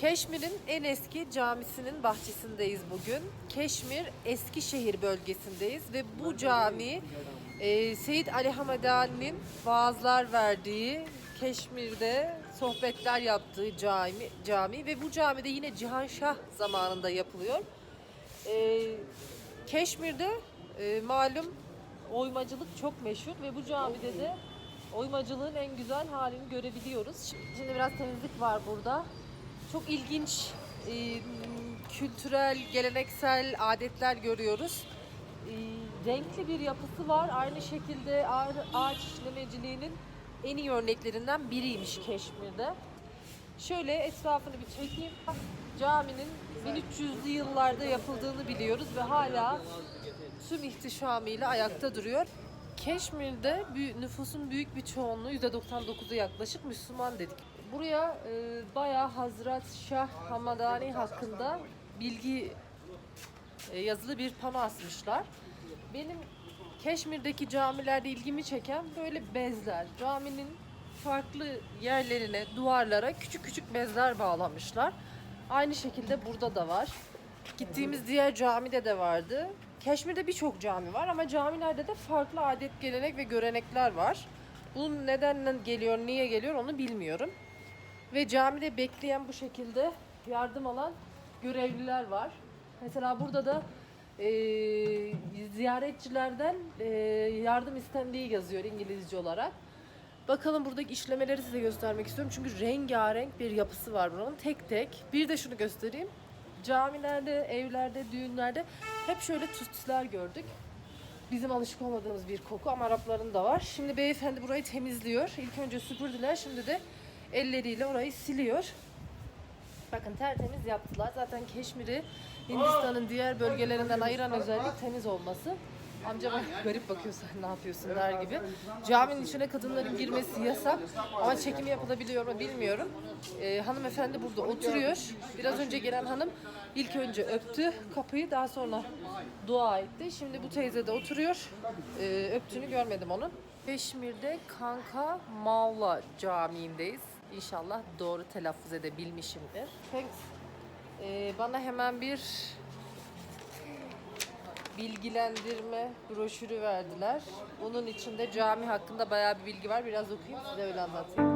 Keşmir'in en eski camisinin bahçesindeyiz bugün. Keşmir Eskişehir bölgesindeyiz ve bu cami e, Seyyid Ali Hamedani'nin vaazlar verdiği, Keşmir'de sohbetler yaptığı cami, cami ve bu camide yine Cihanşah zamanında yapılıyor. E, Keşmir'de e, malum oymacılık çok meşhur ve bu camide de oymacılığın en güzel halini görebiliyoruz. Şimdi biraz temizlik var burada. Çok ilginç e, kültürel, geleneksel adetler görüyoruz. E, renkli bir yapısı var. Aynı şekilde ağaç, işlemeciliğinin en iyi örneklerinden biriymiş Keşmir'de. Şöyle etrafını bir çekeyim. Caminin 1300'lü yıllarda yapıldığını biliyoruz ve hala tüm ihtişamıyla ayakta duruyor. Keşmir'de nüfusun büyük bir çoğunluğu %99'u yaklaşık Müslüman dedik. Buraya e, bayağı Hazret Şah Hamadani hakkında bilgi e, yazılı bir pano asmışlar. Benim Keşmir'deki camilerde ilgimi çeken böyle bezler. Caminin farklı yerlerine, duvarlara küçük küçük bezler bağlamışlar. Aynı şekilde burada da var. Gittiğimiz diğer camide de vardı. Keşmir'de birçok cami var ama camilerde de farklı adet, gelenek ve görenekler var. Bunun neden geliyor, niye geliyor onu bilmiyorum. Ve camide bekleyen bu şekilde yardım alan görevliler var. Mesela burada da eee, ziyaretçilerden eee, yardım istendiği yazıyor İngilizce olarak. Bakalım buradaki işlemeleri size göstermek istiyorum. Çünkü rengarenk bir yapısı var buranın. Tek tek. Bir de şunu göstereyim. Camilerde, evlerde, düğünlerde hep şöyle tütsüler gördük. Bizim alışık olmadığımız bir koku ama Arapların da var. Şimdi beyefendi burayı temizliyor. İlk önce süpürdüler. Şimdi de elleriyle orayı siliyor. Bakın tertemiz yaptılar. Zaten Keşmir'i Hindistan'ın diğer bölgelerinden ayıran özellik temiz olması. Amca bak garip bakıyor sen ne yapıyorsun der gibi. Caminin içine kadınların girmesi yasak ama çekim yapılabiliyor mu bilmiyorum. Ee, hanımefendi burada oturuyor. Biraz önce gelen hanım ilk önce öptü kapıyı daha sonra dua etti. Şimdi bu teyze de oturuyor. Ee, öptüğünü görmedim onun. Keşmir'de Kanka Mavla Camii'ndeyiz. İnşallah doğru telaffuz edebilmişimdir. Thanks. Ee, bana hemen bir bilgilendirme broşürü verdiler. Bunun içinde cami hakkında bayağı bir bilgi var. Biraz okuyayım size öyle anlatayım.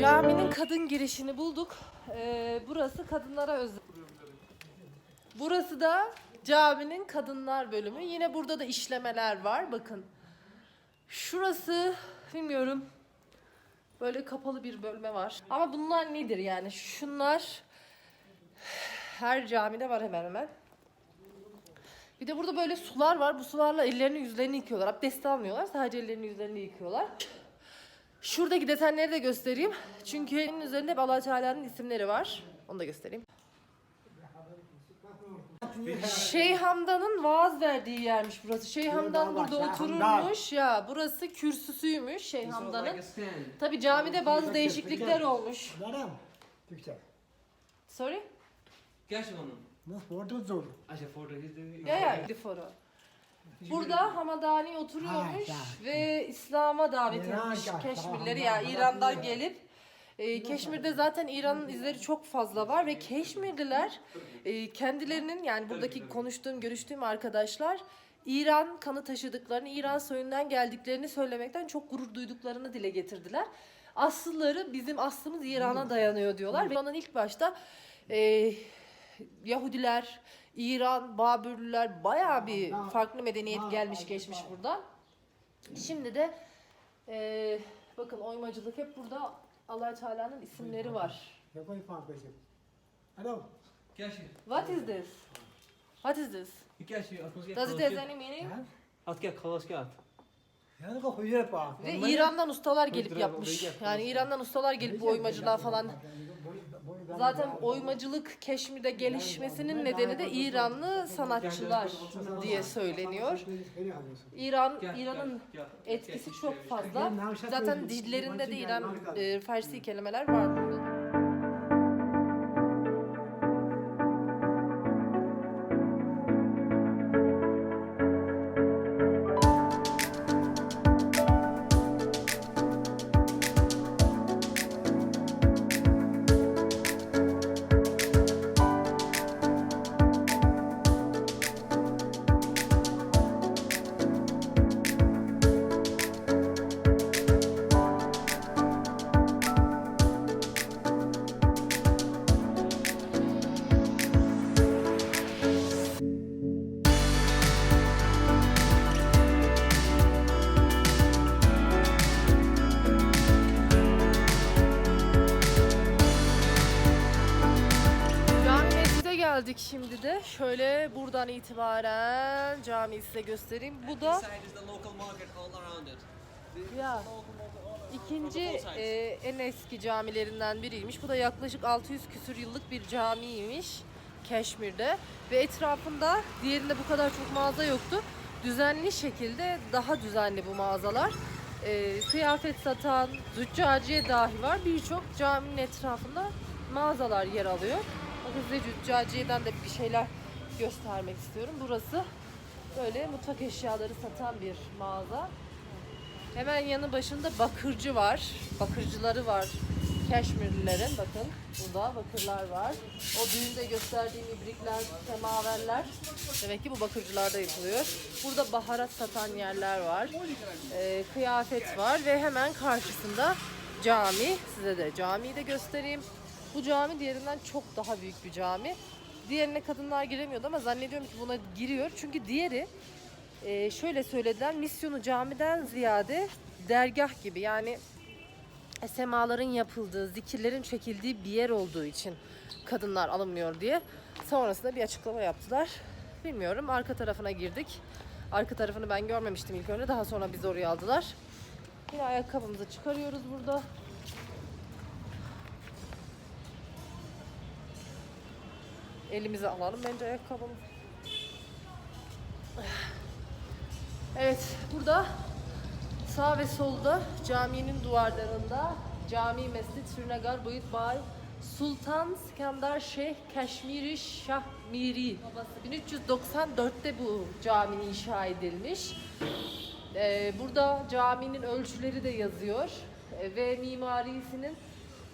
Caminin kadın girişini bulduk. Ee, burası kadınlara özel. Burası da caminin kadınlar bölümü. Yine burada da işlemeler var. Bakın. Şurası bilmiyorum. Böyle kapalı bir bölme var. Ama bunlar nedir yani? Şunlar Her camide var hemen hemen. Bir de burada böyle sular var. Bu sularla ellerini yüzlerini yıkıyorlar. Abdest almıyorlar. Sadece ellerini yüzlerini yıkıyorlar. Şuradaki desenleri de göstereyim. Çünkü elin üzerinde hep allah Teala'nın isimleri var. Onu da göstereyim. Şeyh Hamdan'ın vaaz verdiği yermiş burası. Şeyh Hamdan burada otururmuş ya. Burası kürsüsüymüş Şeyh Hamdan'ın. Tabi camide bazı değişiklikler olmuş. Sorry? Gerçi onun. Photo zone. Ayşe foto izledi. Ya ya. Diforo. Burada Hamadani oturuyormuş ve İslam'a davet etmiş Keşmirleri ya. İran'dan gelip e, Keşmir'de zaten İran'ın izleri çok fazla var ve Keşmirliler e, kendilerinin yani buradaki konuştuğum, görüştüğüm arkadaşlar İran kanı taşıdıklarını, İran soyundan geldiklerini söylemekten çok gurur duyduklarını dile getirdiler. Asılları bizim aslımız İran'a dayanıyor diyorlar. Ve onun ilk başta e, Yahudiler, İran, Babürlüler bayağı bir farklı medeniyet gelmiş geçmiş burada. Şimdi de e, bakın oymacılık hep burada allah Teala'nın isimleri var. Hello. What is this? What is this? Does it have any meaning? At gel kalas gel at. Ve İran'dan ustalar gelip yapmış. Yani İran'dan ustalar gelip bu oymacılığa falan. Zaten oymacılık Keşmir'de gelişmesinin nedeni de İranlı sanatçılar diye söyleniyor. İran İran'ın etkisi çok fazla. Zaten dillerinde de İran e, Farsi kelimeler var geldik şimdi de. Şöyle buradan itibaren camiyi size göstereyim. Bu da ya ikinci e, en eski camilerinden biriymiş. Bu da yaklaşık 600 küsür yıllık bir camiymiş Keşmir'de ve etrafında diğerinde bu kadar çok mağaza yoktu. Düzenli şekilde daha düzenli bu mağazalar. E, kıyafet satan, züccaciye dahi var. Birçok caminin etrafında mağazalar yer alıyor. Bakın size züccaciyeden de bir şeyler göstermek istiyorum. Burası böyle mutfak eşyaları satan bir mağaza. Hemen yanı başında bakırcı var. Bakırcıları var. Keşmirlilerin bakın burada bakırlar var. O düğünde gösterdiğim ibrikler, semaverler demek ki bu bakırcılarda yapılıyor. Burada baharat satan yerler var. Ee, kıyafet var ve hemen karşısında cami. Size de camiyi de göstereyim. Bu cami diğerinden çok daha büyük bir cami. Diğerine kadınlar giremiyordu ama zannediyorum ki buna giriyor. Çünkü diğeri e, şöyle söylediler misyonu camiden ziyade dergah gibi yani semaların yapıldığı, zikirlerin çekildiği bir yer olduğu için kadınlar alınmıyor diye. Sonrasında bir açıklama yaptılar. Bilmiyorum arka tarafına girdik. Arka tarafını ben görmemiştim ilk önce. Daha sonra bizi oraya aldılar. Yine ayakkabımızı çıkarıyoruz burada. Elimize alalım bence ayakkabımızı. Evet, burada sağ ve solda caminin duvarlarında Cami Mescid Srinagar Buyut Bay Sultan Skandar Şeyh Keşmiri Şah Miri. 1394'te bu cami inşa edilmiş. Ee, burada caminin ölçüleri de yazıyor Ee, ve mimarisinin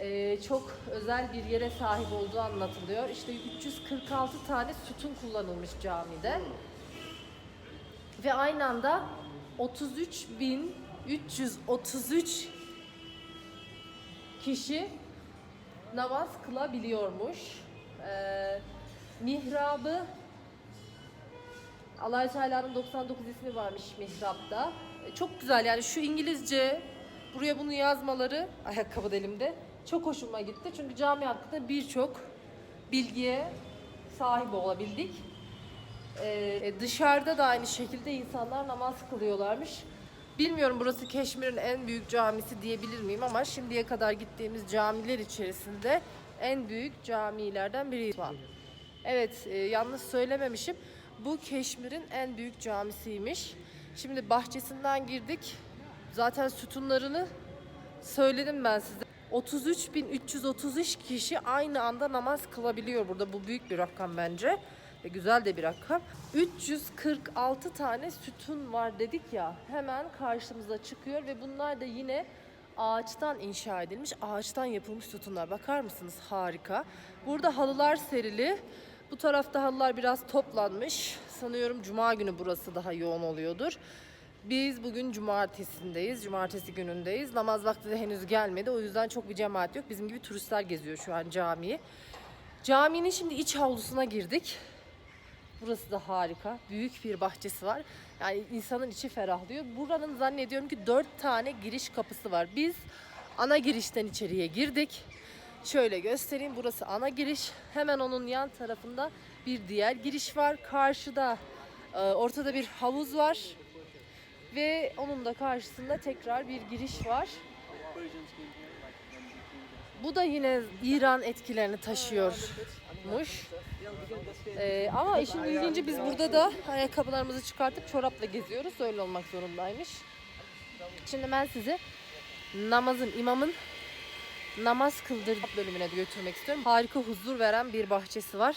e, çok özel bir yere sahip olduğu anlatılıyor. İşte 346 tane sütun kullanılmış camide. Ve aynı anda 33.333 kişi namaz kılabiliyormuş. Ee, mihrabı allah Teala'nın 99 ismi varmış mihrapta. Ee, çok güzel yani şu İngilizce buraya bunu yazmaları ayakkabı da elimde çok hoşuma gitti. Çünkü cami hakkında birçok bilgiye sahip olabildik. Ee, dışarıda da aynı şekilde insanlar namaz kılıyorlarmış. Bilmiyorum burası Keşmir'in en büyük camisi diyebilir miyim ama şimdiye kadar gittiğimiz camiler içerisinde en büyük camilerden biri. Evet, e, yanlış söylememişim. Bu Keşmir'in en büyük camisiymiş. Şimdi bahçesinden girdik. Zaten sütunlarını söyledim ben size. 33.333 kişi aynı anda namaz kılabiliyor burada. Bu büyük bir rakam bence. Ve güzel de bir rakam. 346 tane sütun var dedik ya. Hemen karşımıza çıkıyor ve bunlar da yine ağaçtan inşa edilmiş, ağaçtan yapılmış sütunlar. Bakar mısınız? Harika. Burada halılar serili. Bu tarafta halılar biraz toplanmış. Sanıyorum cuma günü burası daha yoğun oluyordur. Biz bugün cumartesindeyiz. Cumartesi günündeyiz. Namaz vakti de henüz gelmedi. O yüzden çok bir cemaat yok. Bizim gibi turistler geziyor şu an camiyi. Caminin şimdi iç havlusuna girdik. Burası da harika. Büyük bir bahçesi var. Yani insanın içi ferahlıyor. Buranın zannediyorum ki dört tane giriş kapısı var. Biz ana girişten içeriye girdik. Şöyle göstereyim. Burası ana giriş. Hemen onun yan tarafında bir diğer giriş var. Karşıda e, ortada bir havuz var. Ve onun da karşısında tekrar bir giriş var. Bu da yine İran etkilerini taşıyormuş. Ee, ama işin ilginci biz burada da ayakkabılarımızı çıkartıp çorapla geziyoruz. Öyle olmak zorundaymış. Şimdi ben sizi namazın, imamın namaz kıldırdığı bölümüne de götürmek istiyorum. Harika huzur veren bir bahçesi var.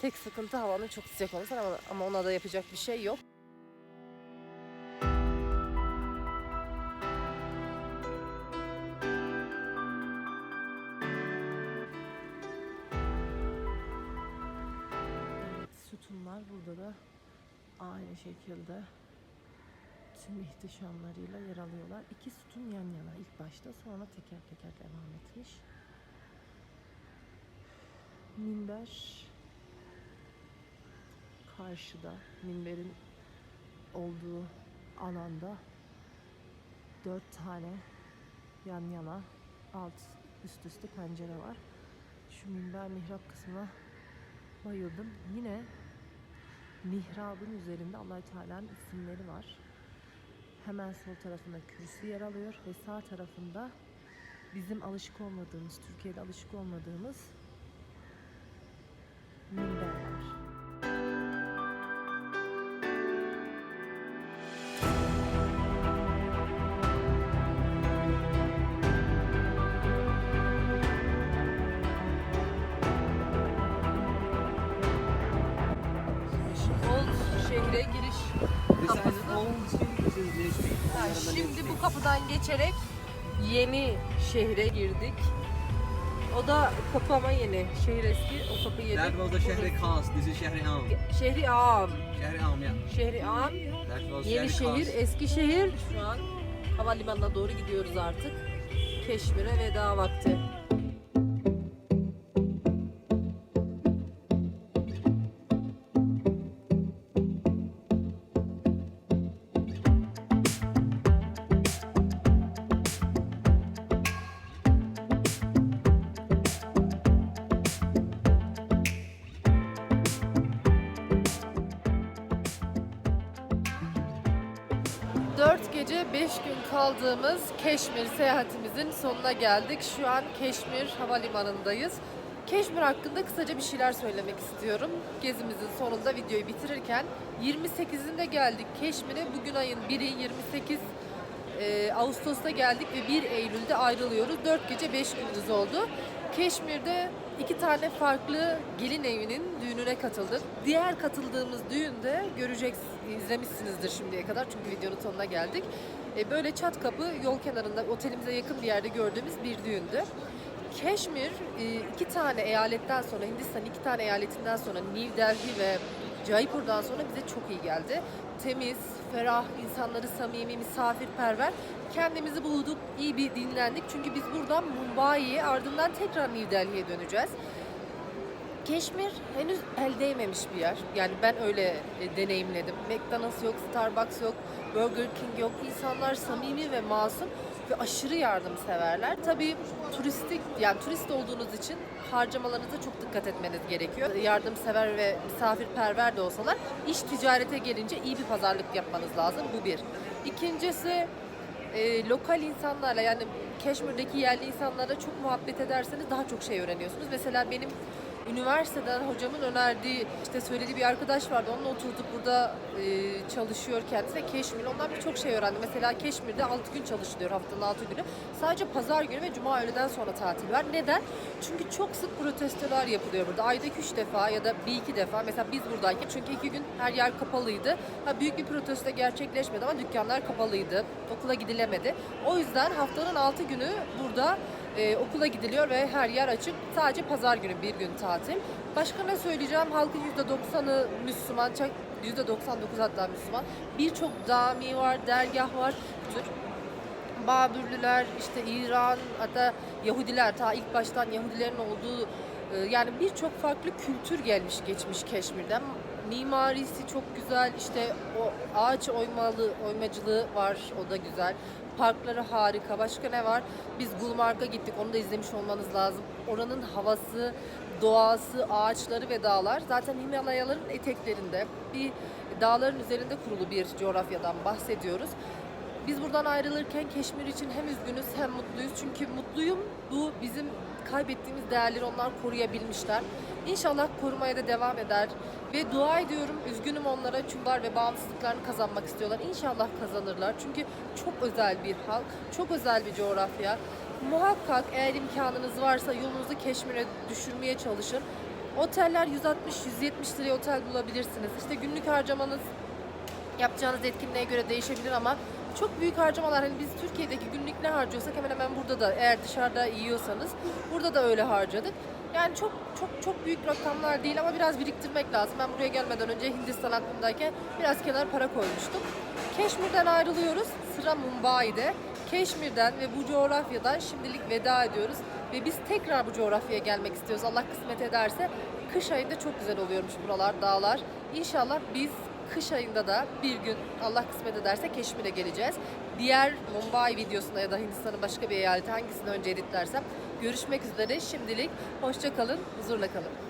Tek sıkıntı havanın çok sıcak olması ama, ama ona da yapacak bir şey yok. Aynı şekilde tüm ihtişamlarıyla yer alıyorlar. İki sütun yan yana ilk başta sonra teker teker devam etmiş. Minber karşıda minberin olduğu alanda dört tane yan yana alt üst üste pencere var. Şu minber mihrap kısmına bayıldım. Yine mihrabın üzerinde allah Teala'nın isimleri var. Hemen sol tarafında kürsü yer alıyor ve sağ tarafında bizim alışık olmadığımız, Türkiye'de alışık olmadığımız minber Are the new şimdi bu kapıdan geçerek yeni şehre girdik. O da kapı ama yeni. Şehir eski. O kapı yeni. That was the Shehri Khas, this is Shehri Am. Şehri Am. Shehri Am, yeah. Şehri Am. That was Yeni şehir, eski şehir. Şu an havalimanına doğru gidiyoruz artık. Keşmir'e veda vakti. Gece beş gün kaldığımız Keşmir seyahatimizin sonuna geldik. Şu an Keşmir Havalimanı'ndayız. Keşmir hakkında kısaca bir şeyler söylemek istiyorum. Gezimizin sonunda videoyu bitirirken 28'inde geldik Keşmir'e. Bugün ayın 1'i 28 e, Ağustos'ta geldik ve 1 Eylül'de ayrılıyoruz. 4 gece 5 gündüz oldu. Keşmir'de iki tane farklı gelin evinin düğününe katıldık. Diğer katıldığımız düğünde göreceksiniz, izlemişsinizdir şimdiye kadar çünkü videonun sonuna geldik. E, böyle çat kapı yol kenarında otelimize yakın bir yerde gördüğümüz bir düğündü. Keşmir e, iki tane eyaletten sonra Hindistan iki tane eyaletinden sonra New Delhi ve Jaipur'dan sonra bize çok iyi geldi. Temiz, ferah, insanları samimi, misafirperver. Kendimizi bulduk, iyi bir dinlendik. Çünkü biz buradan Mumbai'ye ardından tekrar New Delhi'ye döneceğiz. Keşmir henüz el değmemiş bir yer. Yani ben öyle e, deneyimledim. McDonald's yok, Starbucks yok, Burger King yok. İnsanlar samimi ve masum ve aşırı yardımseverler. Tabii turistik yani turist olduğunuz için harcamalarınıza çok dikkat etmeniz gerekiyor. Yardımsever ve misafirperver de olsalar iş ticarete gelince iyi bir pazarlık yapmanız lazım. Bu bir. İkincisi e, lokal insanlarla yani Keşmir'deki yerli insanlarla çok muhabbet ederseniz daha çok şey öğreniyorsunuz. Mesela benim üniversiteden hocamın önerdiği işte söylediği bir arkadaş vardı. Onunla oturduk burada e, çalışıyor kendisi Keşmir. Ondan birçok şey öğrendim. Mesela Keşmir'de 6 gün çalışılıyor haftanın 6 günü. Sadece pazar günü ve cuma öğleden sonra tatil var. Neden? Çünkü çok sık protestolar yapılıyor burada. Ayda 2-3 defa ya da bir iki defa. Mesela biz buradayken çünkü iki gün her yer kapalıydı. Ha, büyük bir protesto gerçekleşmedi ama dükkanlar kapalıydı. Okula gidilemedi. O yüzden haftanın 6 günü burada e, okula gidiliyor ve her yer açık. Sadece pazar günü bir gün tatil. Başka ne söyleyeceğim? Halkın %90'ı Müslüman, çok- %99 hatta Müslüman. Birçok cami var, dergah var. Tür Babürlüler, işte İran, hatta Yahudiler, ta ilk baştan Yahudilerin olduğu e, yani birçok farklı kültür gelmiş geçmiş Keşmir'den. Mimarisi çok güzel, işte o ağaç oymalı, oymacılığı var, o da güzel. Parkları harika. Başka ne var? Biz Gulmarg'a gittik, onu da izlemiş olmanız lazım. Oranın havası, doğası, ağaçları ve dağlar zaten Himalayaların eteklerinde bir dağların üzerinde kurulu bir coğrafyadan bahsediyoruz. Biz buradan ayrılırken Keşmir için hem üzgünüz hem mutluyuz. Çünkü mutluyum bu bizim kaybettiğimiz değerleri onlar koruyabilmişler. İnşallah korumaya da devam eder. Ve dua ediyorum üzgünüm onlara çünkü ve bağımsızlıklarını kazanmak istiyorlar. İnşallah kazanırlar. Çünkü çok özel bir halk, çok özel bir coğrafya. Muhakkak eğer imkanınız varsa yolunuzu Keşmir'e düşürmeye çalışın. Oteller 160-170 liraya otel bulabilirsiniz. İşte günlük harcamanız yapacağınız etkinliğe göre değişebilir ama çok büyük harcamalar hani biz Türkiye'deki günlük ne harcıyorsak hemen hemen burada da eğer dışarıda yiyorsanız burada da öyle harcadık. Yani çok çok çok büyük rakamlar değil ama biraz biriktirmek lazım. Ben buraya gelmeden önce Hindistan aklımdayken biraz kenar para koymuştum. Keşmir'den ayrılıyoruz. Sıra Mumbai'de. Keşmir'den ve bu coğrafyadan şimdilik veda ediyoruz. Ve biz tekrar bu coğrafyaya gelmek istiyoruz. Allah kısmet ederse. Kış ayında çok güzel oluyormuş buralar, dağlar. İnşallah biz kış ayında da bir gün Allah kısmet ederse Keşmir'e geleceğiz. Diğer Mumbai videosunda ya da Hindistan'ın başka bir eyaleti hangisini önce editlersem görüşmek üzere. Şimdilik hoşça kalın, huzurla kalın.